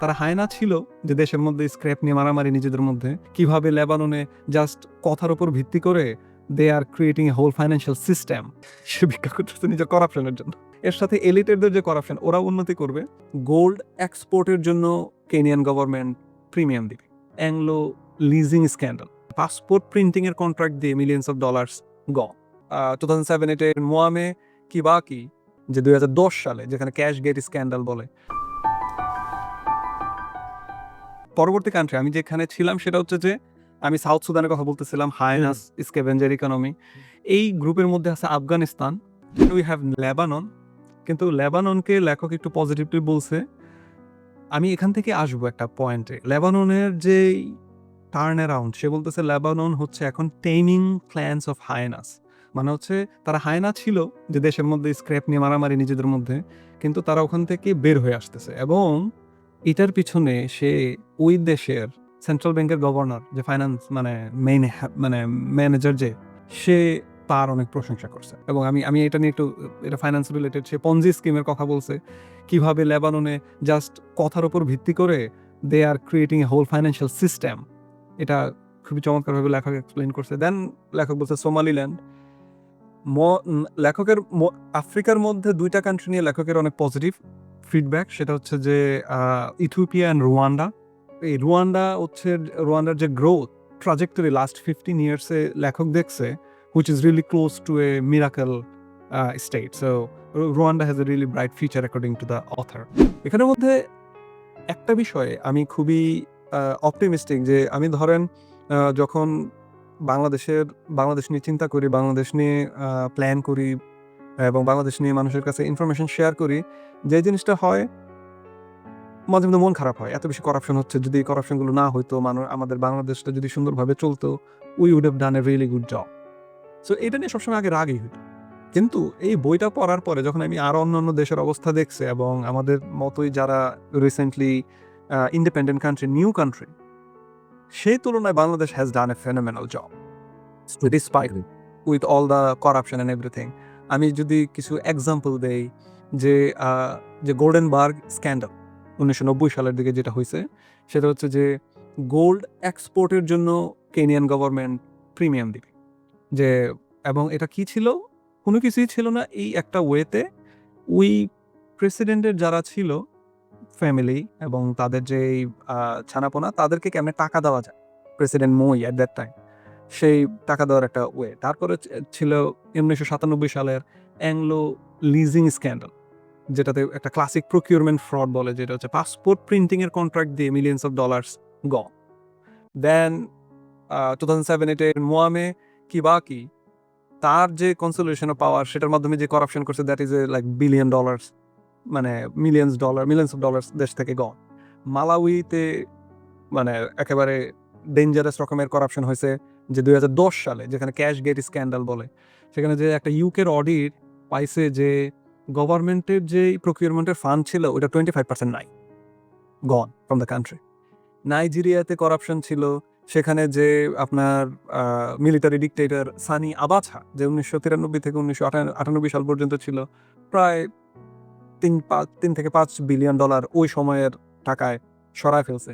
তারা হায়না ছিল যে দেশের মধ্যে স্ক্র্যাপ নিয়ে মারামারি নিজেদের মধ্যে। কীভাবে লেবাননে জাস্ট কথার উপর ভিত্তি করে they are creating a whole financial system সে ভিক্ষা করতেছে নিজের করাপশনের জন্য। এর সাথে এলিটেরদের যে করাপশন ওরা উন্নতি করবে। গোল্ড এক্সপোর্টের জন্য কেনিয়ান গভর্নমেন্ট প্রিমিয়াম দিবে। Anglo leasing scandal passport printing এর কন্ট্রাক্ট দিয়ে মিলিয়ন্স অফ ডলার্স গ টু থাউজেন্ড সেভেন এটে মোয়ামে কি বা কি যে দুই হাজার দশ সালে যেখানে ক্যাশ গেট স্ক্যান্ডাল বলে পরবর্তী কান্ট্রি আমি যেখানে ছিলাম সেটা হচ্ছে যে আমি সাউথ সুদানের কথা বলতেছিলাম হাইনাস স্কেভেঞ্জার ইকোনমি এই গ্রুপের মধ্যে আছে আফগানিস্তান উই হ্যাভ লেবানন কিন্তু লেবাননকে লেখক একটু পজিটিভলি বলছে আমি এখান থেকে আসব একটা পয়েন্টে লেবাননের যে টার্ন অ্যারাউন্ড সে বলতেছে লেবানন হচ্ছে এখন টেমিং ক্ল্যান্স অফ হায়নাস মানে হচ্ছে তারা হায়না ছিল যে দেশের মধ্যে স্ক্র্যাপ নিয়ে মারামারি নিজেদের মধ্যে কিন্তু তারা ওখান থেকে বের হয়ে আসতেছে। এবং এটার পিছনে সে ওই দেশের সেন্ট্রাল ব্যাংকের গভর্নর যে ফাইন্যান্স মানে মেইন মানে ম্যানেজার যে, সে তার অনেক প্রশংসা করছে। এবং আমি আমি এটা নিয়ে একটু, এটা ফাইন্যান্স রিলেটেড সে পঞ্জি স্কিমের কথা বলছে। কীভাবে লেবাননে জাস্ট কথার উপর ভিত্তি করে they are creating a whole financial system এটা খুবই চমৎকারভাবে লেখক এক্সপ্লেন করছে। দেন লেখক বলছে সোমালিল্যান্ড লেখকের আফ্রিকার মধ্যে দুইটা কান্ট্রি নিয়ে লেখকের অনেক পজিটিভ ফিডব্যাক সেটা হচ্ছে যে ইথিওপিয়া অ্যান্ড রুয়ান্ডা এই রুয়ান্ডা হচ্ছে রুয়ান্ডার যে গ্রোথ ট্রাজেক্টরি লাস্ট ফিফটিন ইয়ার্সে লেখক দেখছে which is really close to a miracle state so Rwanda has a really bright feature according to the author এখানের মধ্যে একটা বিষয়ে আমি খুবই অপটিমিস্টিক যে, আমি ধরেন যখন বাংলাদেশের, বাংলাদেশ নিয়ে চিন্তা করি, বাংলাদেশ নিয়ে প্ল্যান করি এবং বাংলাদেশ নিয়ে মানুষের কাছে ইনফরমেশন শেয়ার করি যে জিনিসটা হয় মাঝে মধ্যে মন খারাপ হয়। এত বেশি করাপশন হচ্ছে যদি এই করাপশনগুলো না হইতো মানুষ আমাদের বাংলাদেশটা যদি সুন্দরভাবে চলতো we would have done a really good job so এটা নিয়ে সবসময় আগে রাগই হইতো। কিন্তু এই বইটা পড়ার পরে যখন আমি আরও অন্য দেশের অবস্থা দেখছি এবং আমাদের মতোই যারা recently independent country new country সেই তুলনায় Bangladesh has done a phenomenal job despite with all the corruption and everything আমি যদি কিছু এক্সাম্পল দেই যে যে গোল্ডেন বার্গ স্ক্যান্ডাল উনিশশো নব্বই সালের দিকে যেটা হয়েছে সেটা হচ্ছে যে গোল্ড এক্সপোর্টের জন্য কেনিয়ান গভর্নমেন্ট প্রিমিয়াম দিবে। যে, এবং এটা কি ছিল? কোনো কিছুই ছিল না। এই একটা ওয়েতে ওই প্রেসিডেন্টের যারা ছিল ফ্যামিলি এবং তাদের যে ছানাপোনা, তাদেরকে কেমনে টাকা দেওয়া যায়? প্রেসিডেন্ট মই অ্যাট দ্যাট টাইম সেই টাকা দেওয়ার একটা ওয়ে তারপরে ছিল উনিশশো সাতানব্বই সালের অ্যাংলো লিজিং স্ক্যান্ডাল যেটাতে একটা ক্লাসিক প্রকিউরমেন্ট ফ্রড বলে, যেটা হচ্ছে পাসপোর্ট প্রিন্টিংয়ের কন্ট্রাক্ট দিয়ে মিলিয়ন্স অফ ডলার্স গ দেন টু থাউজেন্ড সেভেন এটে মোয়ামে কি তার যে কনসোলিউশন অফ পাওয়ার সেটার মাধ্যমে যে করাপশন করছে that is a like billion dollars মানে millions dollar millions of dollars দেশ থেকে গ মালাউইতে মানে একেবারে ডেঞ্জারাস রকমের করাপশন হয়েছে। যে দুই হাজার দশ সালে, যেখানে ক্যাশ গেট স্ক্যান্ডাল বলে, সেখানে যে একটা ইউকের অডিট পাইছে যে গভর্নমেন্টের যে প্রকিউরমেন্টের ফান্ড ছিল ওটা টোয়েন্টি ফাইভ পার্সেন্ট নাই গন ফ্রম দ্য কান্ট্রি নাইজেরিয়াতে করাপশন ছিল, সেখানে যে আপনার মিলিটারি ডিকটেটর সানি আবাছা, যে উনিশশো তিরানব্বই থেকে উনিশশো আটানব্বই সাল পর্যন্ত ছিল, প্রায় তিন পাঁচ তিন থেকে পাঁচ বিলিয়ন ডলার ওই সময়ের টাকায় সরায় ফেলছে।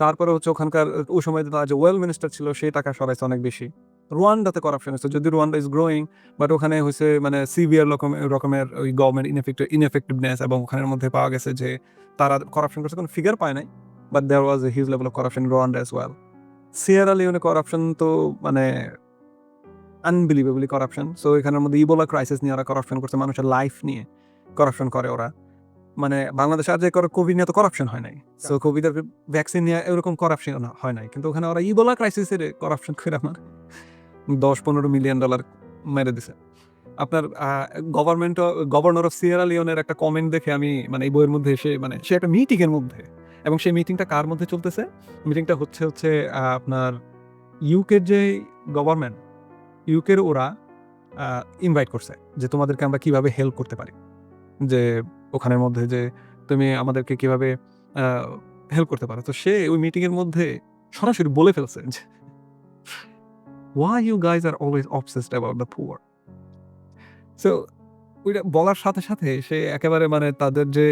তারপরে হচ্ছে ওখানকার, ওই সময় তার যে ওয়েল মিনিস্টার ছিল, সেই টাকা সরাইছে অনেক বেশি। রোয়ান্ডাতে করাপশন হচ্ছে যদি রুয়ান্ডা ইজ গ্রোয়িং বাট ওখানে হয়েছে মানে সিভিয়ার রকমের ওই গভর্নমেন্ট ইনএফেক্টিভ ইনএফেক্টিভনেস এবং ওখানের মধ্যে পাওয়া গেছে যে তারা করাপশন করছে। কোনো ফিগার পায় নাই but there was a huge level of corruption Rwanda as well Sierra Leone corruption তো মানে আনবিলিভেবলি করাপশন সো এখানের মধ্যে ইবোলা ক্রাইসিস নিয়ে ওরা করাপশন করছে, মানুষের লাইফ নিয়ে করাপশন করে ওরা। মানে বাংলাদেশে আর যে কোভিড নিয়ে তো করাপশন হয় নাই। সো কোভিডের ভ্যাকসিন নিয়ে এরকম করাপশন হয় নাই। কিন্তু ওখানে ওরা ইবোলা ক্রাইসিসের করাপশন করে আমার। দশ পনেরো মিলিয়ন ডলার মেরে দিছে। আপনার গভর্নমেন্ট গভর্নর অফ সিয়েরা লিওনের একটা কমেন্ট দেখে আমি মানে এই বইয়ের মধ্যে এসে মানে সে একটা মিটিং এর মধ্যে। এবং সেই মিটিংটা কার মধ্যে চলতেছে? মিটিংটা হচ্ছে হচ্ছে আপনার ইউকের যে গভর্নমেন্ট ইউকের ওরা ইনভাইট করছে যে তোমাদেরকে আমরা কীভাবে হেল্প করতে পারি। যে ওখানের মধ্যে যে তুমি আমাদেরকে কীভাবে হেল্প করতে পারো। তো সে ওই মিটিং এর মধ্যে সরাসরি বলে ফেলছে যে, why you guys are always obsessed about the poor? So, ওইটা বলার সাথে সাথে সে একেবারে মানে তাদের যে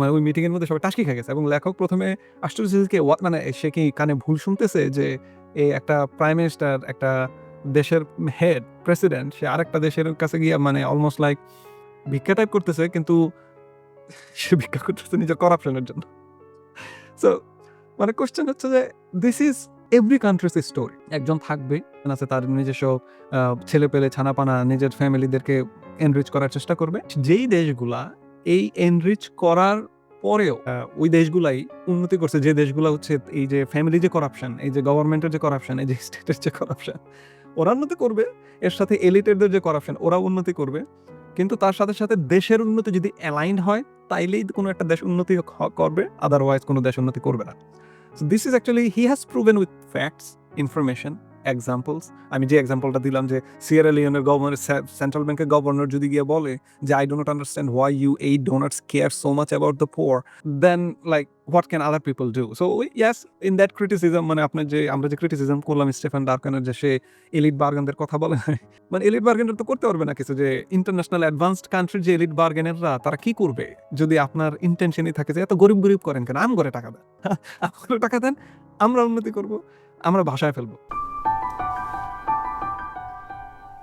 মানে ওই মিটিং এর মধ্যে সবাই টাসকি খেয়ে গেছে এবং লেখক প্রথমে আশ্চর্য হয়েছে মানে সে কি কানে ভুল শুনতেছে যে এই একটা প্রাইম মিনিস্টার একটা দেশের হেড প্রেসিডেন্ট সে আরেকটা দেশের কাছে গিয়ে মানে অলমোস্ট লাইক ভিক্ষা টাইপ করতেছে, কিন্তু সে ভিক্ষা করতেছে নিজের করাপশনের জন্য। সো মানে কোশ্চেন হচ্ছে যে this is every country's story একজন থাকবে আছে তার নিজস্ব ছেলে পেলে ছানাপানা, নিজের ফ্যামিলিদেরকে এনরিচ করার চেষ্টা করবে। যেই দেশগুলা এই এনরিচ করার পরেও ওই দেশগুলাই উন্নতি করছে, যে দেশগুলা হচ্ছে এই যে ফ্যামিলি যে করাপশন এই যে গভর্নমেন্টের যে করাপশন এই যে স্টেটের যে করাপশন ওরা উন্নতি করবে, এর সাথে এলিটেরদের যে করাপশন ওরা উন্নতি করবে। কিন্তু তার সাথে সাথে দেশের উন্নতি যদি অ্যালাইন হয় তাইলেই কোনো একটা দেশ উন্নতি করবে আদারওয়াইজ কোনো দেশ উন্নতি করবে না। So this is actually he has proven with facts information examples আমি যে এক্সাম্পলটা দিলাম যে সিয়ারা লিওনের গভর্নর সেন্ট্রাল ব্যাংকের গভর্নর যদি গিয়ে বলে যে I do not understand why you এই donors care so much about the poor then like what can other people do so yes in that criticism মানে আপনার যে, আমরা যে ক্রিটিসিজম করলাম স্টেফান ডার্কানের যে সে এলিট বার্গানদের কথা বলে মানে এলিট বার্গেনের তো করতে পারবে না কিছু যে ইন্টারন্যাশনাল অ্যাডভান্সড কান্ট্রির যে এলিট বার্গেনাররা তারা কি করবে? যদি আপনার ইন্টেনশনই থাকে যে, এত গরিব গরিব করেন কেন? আম করে টাকা দেন। আম করে টাকা দেন, আমরা উন্নতি করব, আমরা ভাষায় ফেলব।